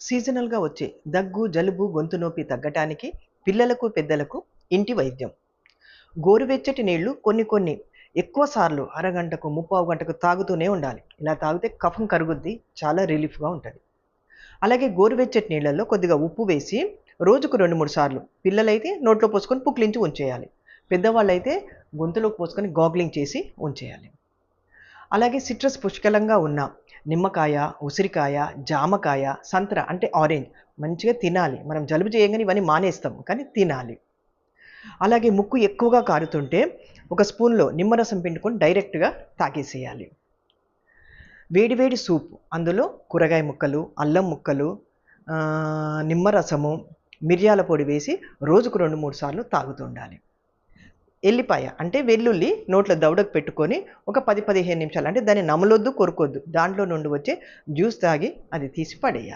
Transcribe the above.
సీజనల్గా వచ్చే దగ్గు జలుబు గొంతు నొప్పి తగ్గటానికి పిల్లలకు పెద్దలకు ఇంటి వైద్యం. గోరువెచ్చటి నీళ్ళు కొన్ని కొన్ని ఎక్కువ సార్లు అరగంటకు ముప్పావు గంటకు తాగుతూనే ఉండాలి. ఇలా తాగితే కఫం కరుగుద్ది చాలా రిలీఫ్గా ఉంటుంది. అలాగే గోరువెచ్చటి నీళ్ళల్లో కొద్దిగా ఉప్పు వేసి రోజుకు రెండు మూడు సార్లు పిల్లలైతే నోట్లో పోసుకొని పుక్లించి ఉంచేయాలి. పెద్దవాళ్ళైతే గొంతులో పోసుకొని గాగ్లింగ్ చేసి ఉంచేయాలి. అలాగే సిట్రస్ పుష్కలంగా ఉన్న నిమ్మకాయ ఉసిరికాయ జామకాయ సంత్ర అంటే ఆరెంజ్ మంచిగా తినాలి. మనం జలుబు చేయగానే ఇవన్నీ మానేస్తాం కానీ తినాలి. అలాగే ముక్కు ఎక్కువగా కారుతుంటే ఒక స్పూన్లో నిమ్మరసం పిండుకొని డైరెక్ట్గా తాగేసేయాలి. వేడివేడి సూప్. అందులో కూరగాయ ముక్కలు అల్లం ముక్కలు నిమ్మరసము మిరియాల పొడి వేసి రోజుకు రెండు మూడు సార్లు తాగుతుండాలి ఎల్లిపాయ. అంటే వెల్లుల్లి నోట్లో దవడకు పెట్టుకొని ఒక పది పదిహేను నిమిషాలు. అంటే దాన్ని నమలొద్దు కొరుకొద్దు. దాంట్లో నుండి వచ్చే జ్యూస్ తాగి అది తీసి పడేయాలి.